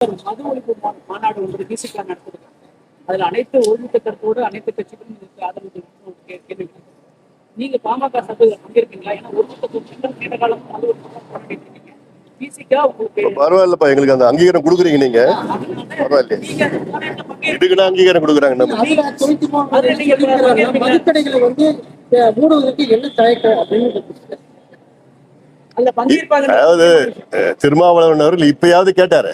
மது ஒழிப்பு மாநாடு ஒன்று பிசிகா நடத்திருக்காங்க அதுல அனைத்து ஒழுங்கு கருத்தோடு அனைத்து கட்சிகளும் இதுக்கு ஆதரவு ஒரு கேள்வி. நீங்க பாமக சபையில் பங்கேற்கீங்களா ஏன்னா ஒழுங்கு கட்சிகள் நீண்ட காலம் மது ஒழிப்பு போராடிட்டு இருக்கீங்க பிசிகா உங்களுக்கு பரவாயில்லப்பா எங்களுக்கு அந்த அங்கீகாரம் கொடுக்குறீங்க நீங்க பரவாயில்லையே அங்கீகாரம் கொடுக்குறாங்க நம்ம. மதுக்கடைகளை வந்து மூடுவதற்கு என்ன தயக்கம் அப்படின்னு அதாவது திருமாவளவன் அவர்கள் இப்பயாவது கேட்டாரு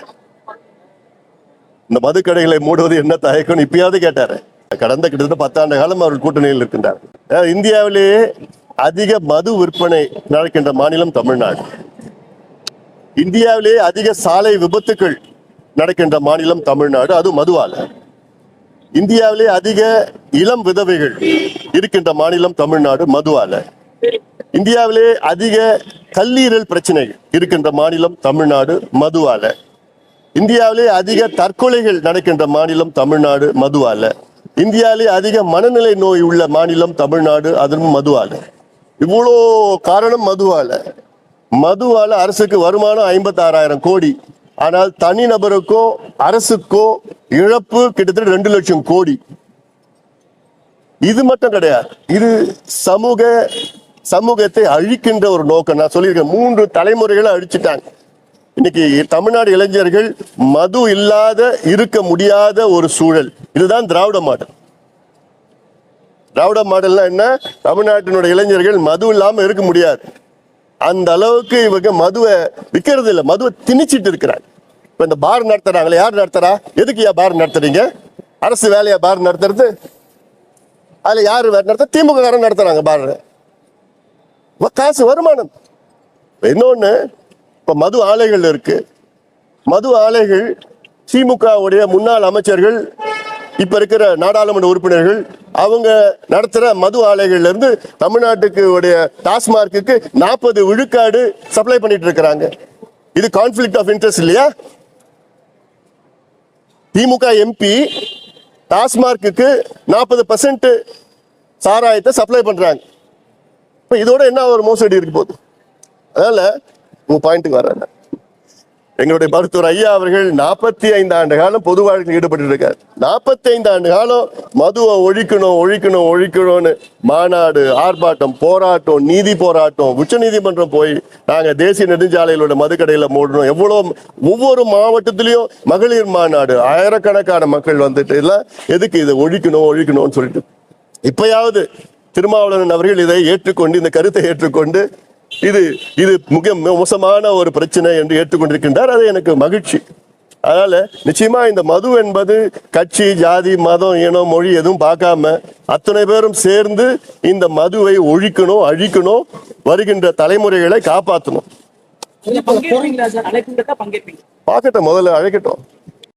இந்த மதுக்கடைகளை மூடுவது என்ன தயக்கம்னு இப்பயாவது கேட்டாரு. கடந்த கிட்டத்தட்ட பத்தாண்டு காலம் அவர்கள் கூட்டணியில் இருக்கின்றார். இந்தியாவிலேயே அதிக மது விற்பனை நடக்கின்ற மாநிலம் தமிழ்நாடு. இந்தியாவிலேயே அதிக சாலை விபத்துக்கள் நடக்கின்ற மாநிலம் தமிழ்நாடு அது மதுவால. இந்தியாவிலே அதிக இளம் விதவைகள் இருக்கின்ற மாநிலம் தமிழ்நாடு மதுவால. இந்தியாவிலே அதிக கல்லீரல் பிரச்சனைகள் இருக்கின்ற மாநிலம் தமிழ்நாடு மதுவால. இந்தியாவிலே அதிக தற்கொலைகள் நடக்கின்ற மாநிலம் தமிழ்நாடு மதுவால. இந்தியாவிலே அதிக மனநிலை நோய் உள்ள மாநிலம் தமிழ்நாடு அதுவும் மதுவால. இவ்வளோ காரணம் மதுவால. மதுவால அரசுக்கு வருமானம் ஐம்பத்தாறாயிரம் கோடி. ஆனால் தனிநபருக்கோ அரசுக்கோ இழப்பு கிட்டத்தட்ட ரெண்டு லட்சம் கோடி. இது மட்டும் கிடையாது. இது சமூக சமூகத்தை அழிக்கின்ற ஒரு நோக்கம். நான் சொல்லியிருக்கேன் மூன்று தலைமுறைகளை அழிச்சிட்டாங்க. இன்னைக்கு தமிழ்நாடு இளைஞர்கள் மது இல்லாத இருக்க முடியாத ஒரு சூழல். இதுதான் திராவிட மாடல். திராவிட மாடல்னா என்ன? தமிழ்நாட்டினுடைய இளைஞர்கள் மது இல்லாமல் இருக்க முடியாது. அந்த அளவுக்கு இவங்க மதுவை விற்கிறது இல்லை. மதுவை திணிச்சிட்டு இருக்கிறாங்க. இப்போ இந்த பார் நடத்துறாங்களே யார் நடத்துறா? எதுக்கு ஏன் பார் நடத்துறீங்க? அரசு வேலையா பார் நடத்துறது? யார் வேறு நடத்த? திமுக காரன் நடத்துறாங்க பார். காசு வருமானம். இன்னொன்று இப்போ மது ஆலைகள் இருக்கு. மது ஆலைகள் திமுகவுடைய முன்னாள் அமைச்சர்கள் இப்ப இருக்கிற நாடாளுமன்ற உறுப்பினர்கள் அவங்க நடத்துற மது ஆலைகள்ல இருந்து தமிழ்நாட்டுக்கு உடைய டாஸ்மார்க்கு நாற்பது விழுக்காடு சப்ளை பண்ணிட்டு இருக்கிறாங்க. இது கான்ஃபிளிக் ஆஃப் இன்ட்ரெஸ்ட் இல்லையா? திமுக எம்பி டாஸ்மார்க்கு நாற்பது பர்சன்ட் சாராயத்தை சப்ளை பண்றாங்க. இப்போ இதோட என்ன ஒரு மோசடி இருக்கு போகுது? அதனால உங்க பாயிண்ட்டுக்கு வர்றேன். எங்களுடைய மருத்துவர் ஐயா அவர்கள் நாற்பத்தி ஐந்து ஆண்டு காலம் பொது வாழ்க்கையில் ஈடுபட்டு இருக்காரு நாற்பத்தி ஐந்து ஆண்டு காலம் மதுவை ஒழிக்கணும் ஒழிக்கணும் ஒழிக்கணும்னு மாநாடு ஆர்ப்பாட்டம் போராட்டம் நீதி போராட்டம் உச்ச நீதிமன்றம் போய் நாங்க தேசிய நெடுஞ்சாலைகளோட மதுக்கடையில் மூடணும். எவ்வளோ ஒவ்வொரு மாவட்டத்திலையும் மகளிர் மாநாடு ஆயிரக்கணக்கான மக்கள் வந்துட்டு எல்லாம் எதுக்கு இதை ஒழிக்கணும் ஒழிக்கணும்னு சொல்லிட்டு. இப்பயாவது திருமாவளவன் அவர்கள் இதை ஏற்றுக்கொண்டு இந்த கருத்தை ஏற்றுக்கொண்டு இது இது மிக மோசமான ஒரு பிரச்சனை என்று ஏற்றுக்கொண்டிருக்கின்றார். அது எனக்கு மகிழ்ச்சி. அதனால நிச்சயமா இந்த மது என்பது கட்சி ஜாதி மதம் இனம் மொழி எதுவும் பார்க்காம அத்தனை பேரும் சேர்ந்து இந்த மதுவை ஒழிக்கணும் அழிக்கணும் வருகின்ற தலைமுறைகளை காப்பாற்றணும் பார்க்கட்டும் முதல்ல அழைக்கட்டும்.